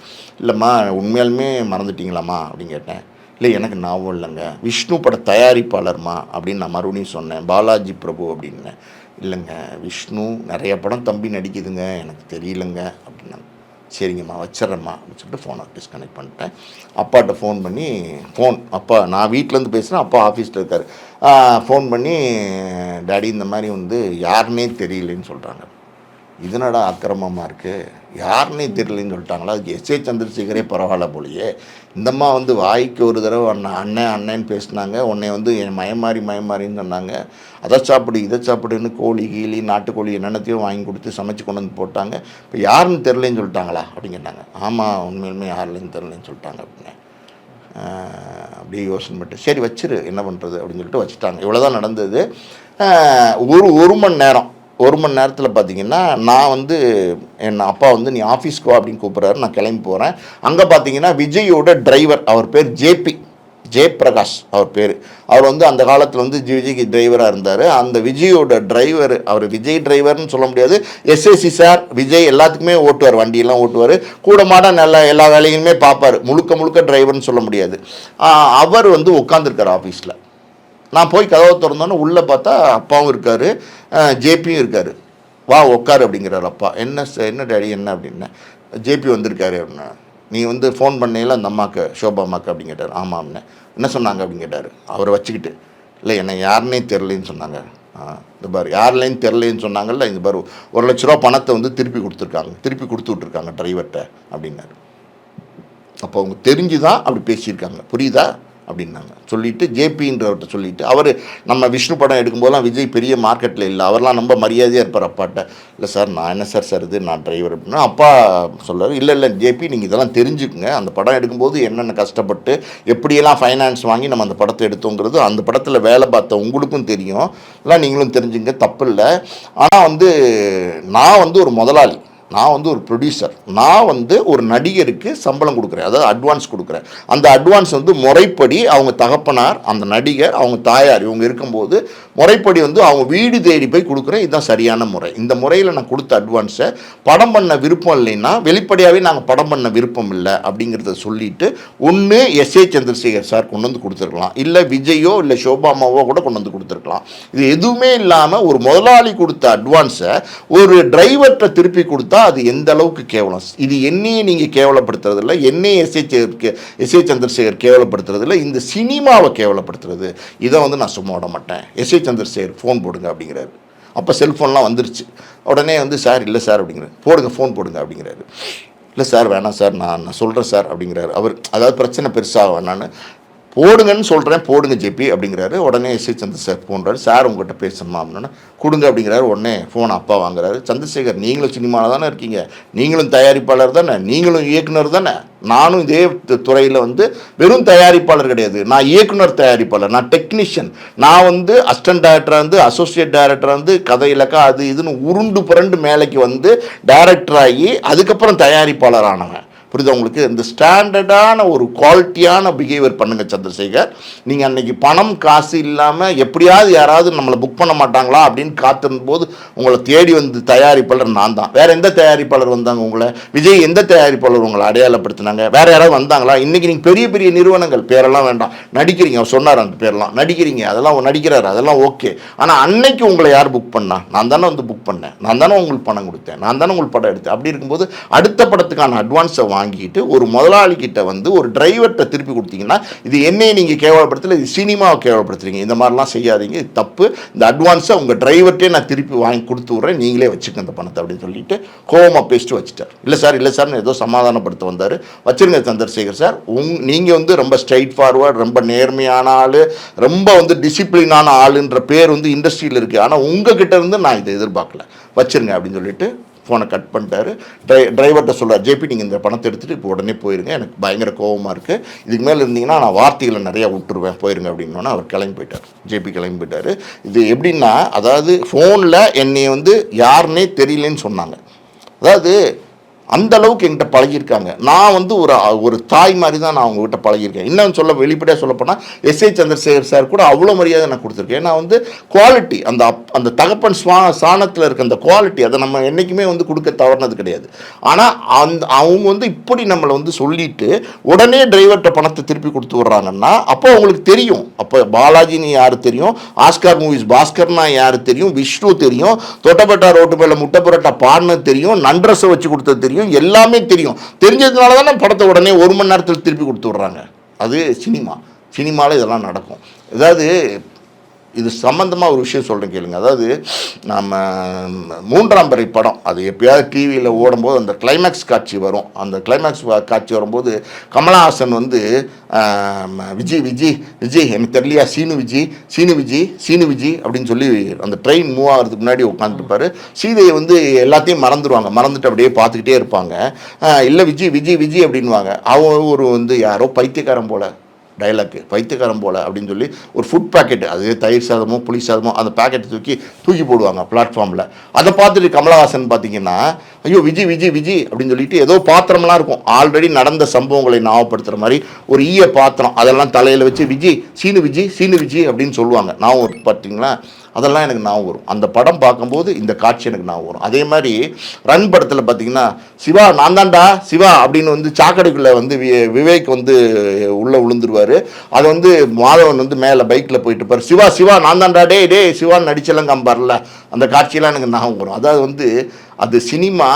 இல்லைம்மா உண்மையாலுமே மறந்துட்டீங்களாம்மா அப்படின்னு கேட்டேன். இல்லை எனக்கு ஞாபகம் இல்லைங்க. விஷ்ணு பட தயாரிப்பாளர்மா அப்படின்னு நான் மறுபடியும் சொன்னேன். பாலாஜி பிரபு அப்படின்னேன். இல்லைங்க விஷ்ணு நிறைய படம் தம்பி நடிக்குதுங்க. எனக்கு தெரியலங்க அப்படின்னாங்க. சரிங்கம்மா வச்சிட்றேம்மா அப்படின்னு சொல்லிட்டு ஃபோனை டிஸ்கனெக்ட் பண்ணிட்டேன். அப்பாட்ட ஃபோன் பண்ணி ஃபோன் அப்பா நான் வீட்டிலேருந்து பேசுகிறேன் அப்பா ஆஃபீஸில் இருக்கார். ஃபோன் பண்ணி டேடி இந்த மாதிரி வந்து யாருன்னே தெரியலன்னு சொல்கிறாங்க இதனடா அக்கிரமமாக இருக்குது யாருன்னே தெரியலன்னு சொல்லிட்டாங்களா? அதுக்கு ஏ சந்திரசேகரே பரவாயில்ல போலியே. இந்தம்மா வந்து வாய்க்கு ஒரு தடவை அண்ணன் அண்ணன் அண்ணன்னு பேசினாங்க. உன்னை வந்து என் மயமாறி மயமாறின்னு சொன்னாங்க. அதை சாப்பிடு இதை சாப்பிடுன்னு கோழி கீழி நாட்டுக்கோழி என்னென்னத்தையும் வாங்கி கொடுத்து சமைச்சு கொண்டு வந்து போட்டாங்க. இப்போ யாருன்னு தெரிலன்னு சொல்லிட்டாங்களா? அப்படின்னு கேட்டாங்க. ஆமாம் உண்மையிலுமே யாருலேன்னு தெரிலன்னு சொல்லிட்டாங்க அப்படின்னு. அப்படியே யோசனை பண்ணிட்டு சரி வச்சிரு என்ன பண்ணுறது அப்படின்னு சொல்லிட்டு வச்சுட்டாங்க. இவ்வளோதான் நடந்தது. ஒரு ஒரு மணி நேரம். ஒரு மணி நேரத்தில் பார்த்தீங்கன்னா நான் வந்து என் அப்பா வந்து நீ ஆஃபீஸ்க்கு வா அப்படின்னு கூப்பிட்றாரு. நான் கிளம்பி போகிறேன் அங்கே பார்த்தீங்கன்னா விஜயோட டிரைவர் அவர் பேர் ஜேபி ஜெயபிரகாஷ் அவர் பேர். அவர் வந்து அந்த காலத்தில் வந்து விஜய்க்கு டிரைவராக இருந்தார். அந்த விஜயோட டிரைவர் அவர் விஜய் டிரைவர்னு சொல்ல முடியாது. எஸ்எஸ்சி சார் விஜய் எல்லாத்துக்குமே ஓட்டுவார். வண்டியெல்லாம் ஓட்டுவார். கூட மாட நல்ல எல்லா வேலையுமே பார்ப்பார் முழுக்க முழுக்க டிரைவர்னு சொல்ல முடியாது. அவர் வந்து உட்காந்துருக்கார் ஆஃபீஸில் நான் போய் கதவை திறந்தோன்னே உள்ளே பார்த்தா அப்பாவும் இருக்கார் ஜேபியும் இருக்கார். வா உட்காரு அப்படிங்கிறார் அப்பா. என்ன என்ன டேடி என்ன? அப்படின்னேன். ஜேபி வந்திருக்காரு. அப்படின்னா நீ வந்து ஃபோன் பண்ணையில அந்த அம்மாக்கு ஷோபா அம்மாக்கு அப்படின்னு கேட்டார். ஆமாம்னு என்ன சொன்னாங்க? அப்படின்னு கேட்டார். அவரை வச்சுக்கிட்டு இல்லை என்னை யாருன்னே தெரிலன்னு சொன்னாங்க. ஆ, இந்த பாரு ஏர்லைன் தெரிலன்னு சொன்னாங்கல்ல இந்த பாரு ஒரு லட்ச ரூபா பணத்தை வந்து திருப்பி கொடுத்துருக்காங்க திருப்பி கொடுத்து விட்ருக்காங்க டிரைவர்கிட்ட அப்படின்னாரு. அப்போ அவங்க தெரிஞ்சு தான் அப்படி பேசியிருக்காங்க. புரியுதா? அப்படின்னாங்க. சொல்லிட்டு ஜேபின்றவர்கிட்ட சொல்லிட்டு அவர் நம்ம விஷ்ணு படம் எடுக்கும்போதெல்லாம் விஜய் பெரிய மார்க்கெட்டில் இல்லை அவர்லாம் ரொம்ப மரியாதையாக இருப்பார் அப்பாட்ட. இல்லை சார் நான் என்ன சார் சார் இது நான் டிரைவர் அப்படின்னா அப்பா சொல்கிறார் இல்லை இல்லை ஜேபி நீங்கள் இதெல்லாம் தெரிஞ்சுக்குங்க. அந்த படம் எடுக்கும்போது என்னென்ன கஷ்டப்பட்டு எப்படியெல்லாம் ஃபைனான்ஸ் வாங்கி நம்ம அந்த படத்தை எடுத்தோங்கிறது அந்த படத்தில் வேலை பார்த்த உங்களுக்கும் தெரியும். எல்லாம் நீங்களும் தெரிஞ்சுங்க தப்பு இல்லை ஆனால் வந்து நான் வந்து ஒரு முதலாளி. நான் வந்து ஒரு ப்ரொடியூசர் நான் வந்து ஒரு நடிகருக்கு சம்பளம் கொடுக்குறேன். அதாவது அட்வான்ஸ் கொடுக்குறேன். அந்த அட்வான்ஸ் வந்து முறைப்படி அவங்க தகப்பனார் அந்த நடிகர் அவங்க தாயார் இவங்க இருக்கும்போது முறைப்படி வந்து அவங்க வீடு தேடி போய் கொடுக்குறேன். இதுதான் சரியான முறை. இந்த முறையில் நான் கொடுத்த அட்வான்ஸை படம் பண்ண விருப்பம் இல்லைன்னா வெளிப்படையாகவே நாங்கள் படம் பண்ண விருப்பம் இல்லை அப்படிங்கிறத சொல்லிட்டு ஒன்று எஸ் ஏ சந்திரசேகர் சார் கொண்டு வந்து கொடுத்துருக்கலாம். இல்லை விஜயோ இல்லை சோபாமாவோ கூட கொண்டு வந்து கொடுத்துருக்கலாம். இது எதுவுமே இல்லாமல் ஒரு முதலாளி கொடுத்த அட்வான்ஸை ஒரு டிரைவர்கிட்ட திருப்பி கொடுத்தா அது எந்த அளவுக்கு கேவலம். இது என்னையே நீங்கள் கேவலப்படுத்துறது இல்லை என்னையே S A S A Chandrasekhar கேவலப்படுத்துறது இல்லை இந்த சினிமாவை கேவலப்படுத்துறது. இதை வந்து நான் சும்மா விட மாட்டேன். எஸ் ஏ சந்திரசேகர் ஃபோன் போடுங்க அப்படிங்கிறாரு. அப்போ செல்ஃபோன்லாம் வந்துருச்சு. உடனே வந்து சார் இல்லை சார் அப்படிங்கிறாரு. போடுங்க ஃபோன் போடுங்க அப்படிங்கிறாரு. இல்லை சார் வேணாம் சார் நான் நான் சொல்கிறேன் சார் அப்படிங்கிறாரு. அவர் அதாவது பிரச்சனை பெருசாக வேணான்னு போடுங்கன்னு சொல்கிறேன் போடுங்க ஜெபி அப்படிங்கிறாரு. உடனே சி. சந்திரசேகர் போன்றாரு சார் உங்கள்கிட்ட பேசணுமா? அப்படின்னா கொடுங்க அப்படிங்கிறாரு. உடனே ஃபோன் அப்பா வாங்குறாரு. சந்திரசேகர் நீங்களும் சினிமாவில் தானே இருக்கீங்க? நீங்களும் தயாரிப்பாளர் தானே? நீங்களும் இயக்குனர் தானே? நானும் இதே துறையில் வந்து வெறும் தயாரிப்பாளர் கிடையாது. நான் இயக்குனர் தயாரிப்பாளர். நான் டெக்னீஷியன் நான் வந்து அசிஸ்டன்ட் டேரக்டராக இருந்து அசோசியேட் டேரக்டராக இருந்து கதை இலக்கா அது இதுன்னு உருண்டு புரண்டு மேலைக்கு வந்து டைரக்டர் ஆகி அதுக்கப்புறம் தயாரிப்பாளர் ஆனவன். புரியுதா உங்களுக்கு? இந்த ஸ்டாண்டர்டான ஒரு குவாலிட்டியான பிஹேவியர் பண்ணுங்கள் சந்திரசேகர். நீங்கள் அன்றைக்கி பணம் காசு இல்லாமல் எப்படியாவது யாராவது நம்மளை புக் பண்ண மாட்டாங்களா அப்படின்னு காத்திருந்தபோது உங்களை தேடி வந்து தயாரிப்பாளர் நான் தான். வேறு எந்த தயாரிப்பாளர் வந்தாங்க உங்களை? விஜய் எந்த தயாரிப்பாளர் உங்களை அடையாளப்படுத்தினாங்க? வேறு யாராவது வந்தாங்களா? இன்றைக்கி நீங்கள் பெரிய பெரிய நிறுவனங்கள் பேரெல்லாம் வேண்டாம். நடிக்கிறீங்க அவர் சொன்னார் அந்த பேரெல்லாம். நடிக்கிறீங்க அதெல்லாம் நடிக்கிறார் அதெல்லாம் ஓகே ஆனால் அன்னைக்கு உங்களை யார் புக் பண்ணா? நான் தானே வந்து புக் பண்ணேன். நான் தானே உங்களுக்கு பணம் கொடுத்தேன். நான் தானே உங்களுக்கு படம் எடுத்தேன். அப்படி இருக்கும்போது அடுத்த படத்துக்கான அட்வான்ஸை வாங்கி வாங்கிட்டு ஒரு முதலாளிக்கிட்ட வந்து ஒரு டிரைவர்கிட்ட திருப்பி கொடுத்தீங்கன்னா இது என்னையை நீங்கள் கேவலப்படுத்தல இது சினிமாவை கேவலப்படுத்துறீங்க. இந்த மாதிரிலாம் செய்யாதீங்க. இது தப்பு. இந்த அட்வான்ஸாக உங்கள் டிரைவர்கிட்டே நான் திருப்பி வாங்கி கொடுத்து விட்றேன். நீங்களே வச்சுக்கோங்க இந்த பணத்தை அப்படின்னு சொல்லிட்டு கோவமாக பேசிட்டு வச்சுட்டார். இல்லை சார் இல்லை சார்னு ஏதோ சமாதானப்படுத்த வந்தார். வச்சிருங்க சந்திரசேகர் சார். உங் நீங்கள் வந்து ரொம்ப ஸ்ட்ரைட் ஃபார்வர்ட் ரொம்ப நேர்மையான ஆள் ரொம்ப வந்து டிசிப்ளினான ஆளுன்ற பேர் வந்து இண்டஸ்ட்ரியில் இருக்குது ஆனால் உங்ககிட்ட இருந்து நான் இதை எதிர்பார்க்கல. வச்சுருங்க அப்படின்னு சொல்லிட்டு ஃபோனை கட் பண்ணிட்டாரு. ட்ரை டிரைவர்கிட்ட சொல்கிறார் ஜேபி நீங்கள் இந்த பணத்தை எடுத்துகிட்டு இப்போ உடனே போயிருங்க. எனக்கு பயங்கர கோவமாக இருக்குது இதுக்கு மேலே இருந்தீங்கன்னா நான் வார்த்தைகளை நிறையா விட்டுருவேன். போயிருங்க. அப்படின்னோன்னா அவர் கிளம்பி போயிட்டார். ஜேபி கிளம்பி போயிட்டார். இது எப்படின்னா அதாவது ஃபோனில் என்னை வந்து யாருன்னே தெரியலன்னு சொன்னாங்க. அதாவது அந்த அளவுக்கு என்கிட்ட பழகியிருக்காங்க. நான் வந்து ஒரு ஒரு தாய் மாதிரி தான் நான் அவங்ககிட்ட பழகியிருக்கேன். இன்னும் சொல்ல வெளிப்படையாக சொல்லப்போனால் ஏ. சந்திரசேகர் சார் கூட அவ்வளோ மரியாதை நான் கொடுத்துருக்கேன். ஏன்னா வந்து குவாலிட்டி அந்த அப் அந்த தகப்பன் ஸ்வா சாணத்தில் இருக்க அந்த குவாலிட்டி அதை நம்ம என்றைக்குமே வந்து கொடுக்க தவறுனது கிடையாது. ஆனால் அந்த அவங்க வந்து இப்படி நம்மளை வந்து சொல்லிட்டு உடனே டிரைவர்கிட்ட பணத்தை திருப்பி கொடுத்து விட்றாங்கன்னா அப்போ அவங்களுக்கு தெரியும். அப்போ பாலாஜின்னு யார் தெரியும்? ஆஸ்கார் மூவிஸ் பாஸ்கர்னா யார் தெரியும்? விஷ்ணு தெரியும். தொட்டப்பட்டா ரோட்டு மேலே முட்டை புரட்டா பாடினது தெரியும். நன்றசை வச்சு கொடுத்தது தெரியும். எல்லாமே தெரியும். தெரிஞ்சதுனால தானே படத்தை உடனே ஒரு மணி நேரத்தில் திருப்பி கொடுத்து விட்றாங்க. அது சினிமா. சினிமாவில் இதெல்லாம் நடக்கும். அதாவது இது சம்மந்தமாக ஒரு விஷயம் சொல்கிறேன் கேளுங்க. அதாவது நம்ம மூன்றாம் பிறை படம் அது எப்பயாவது டிவியில் ஓடும்போது அந்த கிளைமேக்ஸ் காட்சி வரும். அந்த கிளைமேக்ஸ் காட்சி வரும்போது கமலஹாசன் வந்து விஜய் விஜய் விஜய் எனக்கு தெரியலையா சீனு விஜய் சீனு விஜய் சீனு விஜய் அப்படின்னு சொல்லி அந்த ட்ரெயின் மூவ் ஆகிறதுக்கு முன்னாடி உட்காந்துருப்பாரு சீதையை வந்து எல்லாத்தையும் மறந்துடுவாங்க மறந்துட்டு அப்படியே பார்த்துக்கிட்டே இருப்பாங்க. இல்லை விஜய் விஜய் விஜய் அப்படின்வாங்க அவன் ஒரு வந்து யாரோ பைத்தியக்காரன் போல. டைலாக்கு பைத்தியக்காரன் போல அப்படின்னு சொல்லி ஒரு ஃபுட் பாக்கெட் அது தயிர் சாதமோ புளி சாதமோ அந்த பாக்கெட்டை தூக்கி தூக்கி போடுவாங்க பிளாட்ஃபார்மில் அதை பார்த்துட்டு கமலஹாசன் பார்த்தீங்கன்னா ஐயோ விஜய் விஜய் விஜய் அப்படின்னு சொல்லிட்டு ஏதோ பாத்திரம்லாம் இருக்கும். ஆல்ரெடி நடந்த சம்பவங்களை ஞாபகப்படுத்துகிற மாதிரி ஒரு ஈய பாத்திரம் அதெல்லாம் தலையில் வச்சு விஜய் சீனு விஜய் சீனு விஜய் அப்படின்னு சொல்லுவாங்க. ஞாபகம் பார்த்தீங்களா? அதெல்லாம் எனக்கு ஞாபகம் வரும். அந்த படம் பார்க்கும்போது இந்த காட்சி எனக்கு ஞாபகம் வரும். அதே மாதிரி ரன் படத்தில் பார்த்தீங்கன்னா சிவா நான் தான்டா சிவா அப்படின்னு வந்து சாக்கடைக்குள்ளே வந்து விவேக் வந்து உள்ளே விழுந்துருவார். அது வந்து மாதவன் வந்து மேலே பைக்கில் போயிட்டு இருப்பார். சிவா சிவா நான் தான்டா டே டே சிவான்னு நடிச்செல்லாம் காம்பார்ல அந்த காட்சியெல்லாம் எனக்கு ஞாபகம் வரும். அதாவது வந்து அது சினிமா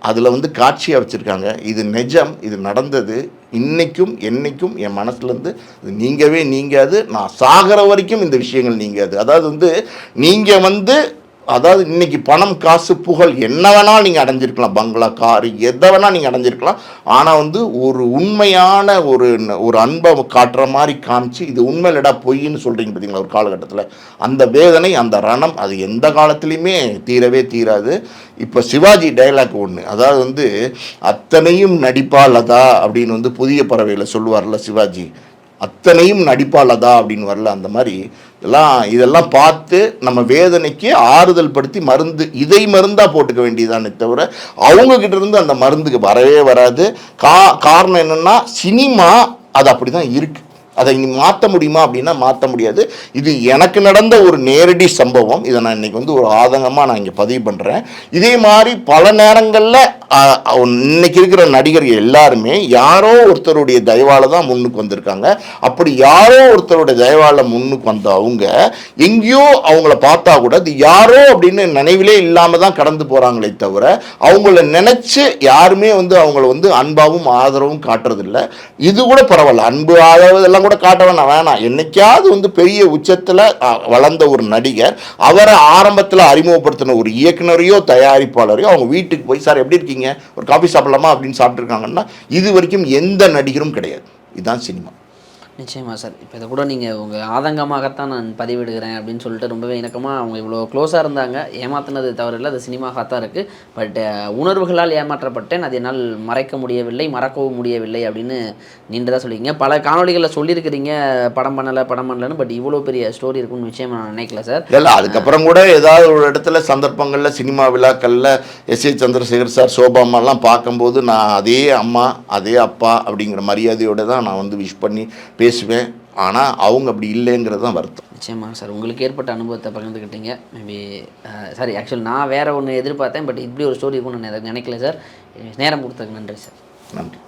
அதில் வந்து காட்சியாக வச்சுருக்காங்க. இது நிஜம் இது நடந்தது. இன்றைக்கும் என்னைக்கும் என் மனசுலேருந்து இது நீங்கவே நீங்காது. நான் சாகிற வரைக்கும் இந்த விஷயங்கள் நீங்காது. அதாவது வந்து நீங்கள் வந்து அதாவது இன்னைக்கு பணம் காசு புகழ் என்ன வேணால் நீங்கள் அடைஞ்சிருக்கலாம். பங்களா காரு எதை வேணால் நீங்கள் அடைஞ்சிருக்கலாம். ஆனால் வந்து ஒரு உண்மையான ஒரு ஒரு அன்பை காட்டுற மாதிரி காமிச்சு இது உண்மையிலடா பொய்ன்னு சொல்கிறீங்க பார்த்தீங்களா ஒரு காலகட்டத்தில். அந்த வேதனை அந்த ரணம் அது எந்த காலத்துலேயுமே தீரவே தீராது. இப்போ சிவாஜி டைலாக் ஒன்று அதாவது வந்து அத்தனையும் நடிப்பாலதா அப்படின்னு வந்து புதிய பறவையில் சொல்லுவார்ல சிவாஜி. அத்தனையும் நடிப்பாளதா அப்படின்னு வரல அந்த மாதிரி. இதெல்லாம் இதெல்லாம் பார்த்து நம்ம வேதனைக்கு ஆறுதல் படுத்தி மருந்து இதை மருந்தாக போட்டுக்க வேண்டியதானே தவிர அவங்கக்கிட்ட இருந்து அந்த மருந்துக்கு வரவே வராது. கா காரணம் என்னென்னா சினிமா அது அப்படி தான் இருக்குது அதை மாற்ற முடியுமா அப்படின்னா மாற்ற முடியாது. இது எனக்கு நடந்த ஒரு நேரடி சம்பவம். இதை நான் இன்னைக்கு வந்து ஒரு ஆதங்கமாக நான் இங்கே பதிவு பண்ணுறேன் இதே மாதிரி பல நேரங்களில் இன்னைக்கு இருக்கிற நடிகர்கள் எல்லாருமே யாரோ ஒருத்தருடைய தயவால் தான் முன்னுக்கு வந்திருக்காங்க. அப்படி யாரோ ஒருத்தருடைய தயவால் முன்னுக்கு வந்த அவங்க எங்கேயோ அவங்கள பார்த்தா கூட அது யாரோ அப்படின்னு நினைவிலே இல்லாமல் தான் கடந்து போகிறாங்களே தவிர அவங்கள நினச்சி யாருமே வந்து அவங்கள வந்து அன்பாவும் ஆதரவும் காட்டுறதில்ல. இது கூட பரவாயில்ல. அன்பு ஆதரவு இதெல்லாம் கூட காட்ட வேணாம் வேணாம். என்னைக்காவது வந்து பெரிய உச்சத்தில் வளர்ந்த ஒரு நடிகர் அவரை ஆரம்பத்தில் அறிமுகப்படுத்தின ஒரு இயக்குனரையோ தயாரிப்பாளரையோ அவங்க வீட்டுக்கு போய் சார் எப்படி இருக்கீங்க? ஒரு காஃபி சாப்பிடலாமா? அப்படின்னு சாப்பிட்ருக்காங்கன்னா இது வரைக்கும் எந்த நடிகரும் கிடையாது. இதுதான் சினிமா. நிச்சயமா சார். இப்போ இதை கூட நீங்கள் உங்கள் ஆதங்கமாகத்தான் நான் பதிவிடுகிறேன் அப்படின்னு சொல்லிட்டு ரொம்பவே இணக்கமாக அவங்க இவ்வளோ க்ளோஸாக இருந்தாங்க. ஏமாத்தினது தவறில்லை. அது சினிமாவாக தான் இருக்குது பட் உணர்வுகளால் ஏமாற்றப்பட்டேன். அது என்னால் மறைக்க முடியவில்லை மறக்கவும் முடியவில்லை அப்படின்னு நீண்டதாக சொல்லிங்க பல காணொலிகளில் சொல்லியிருக்கிறீங்க. படம் பண்ணலை படம் பண்ணலன்னு பட் இவ்வளோ பெரிய ஸ்டோரி இருக்குன்னு நிச்சயமாக நான் நினைக்கல சார். இல்லை அதுக்கப்புறம் கூட ஏதாவது ஒரு இடத்துல சந்தர்ப்பங்களில் சினிமா விழாக்களில் எஸ். ஏ. சந்திரசேகர் சார் சோபாமாலாம் பார்க்கும்போது நான் அதே அம்மா அதே அப்பா அப்படிங்கிற மரியாதையோடு தான் நான் வந்து விஷ் பண்ணி பேசுவேன். ஆனால் அவங்க அப்படி இல்லைங்கிறது தான் வருத்தம். நிச்சயமா சார். உங்களுக்கு ஏற்பட்ட அனுபவத்தை பகிர்ந்துக்கிட்டீங்க மேபி சாரி ஆக்சுவல் நான் வேற ஒன்று எதிர்பார்த்தேன் பட் இப்படி ஒரு ஸ்டோரி இருக்கும்னு நான் நினைக்கல சார். நேரம் கொடுத்ததுக்கு நன்றி சார். நன்றி.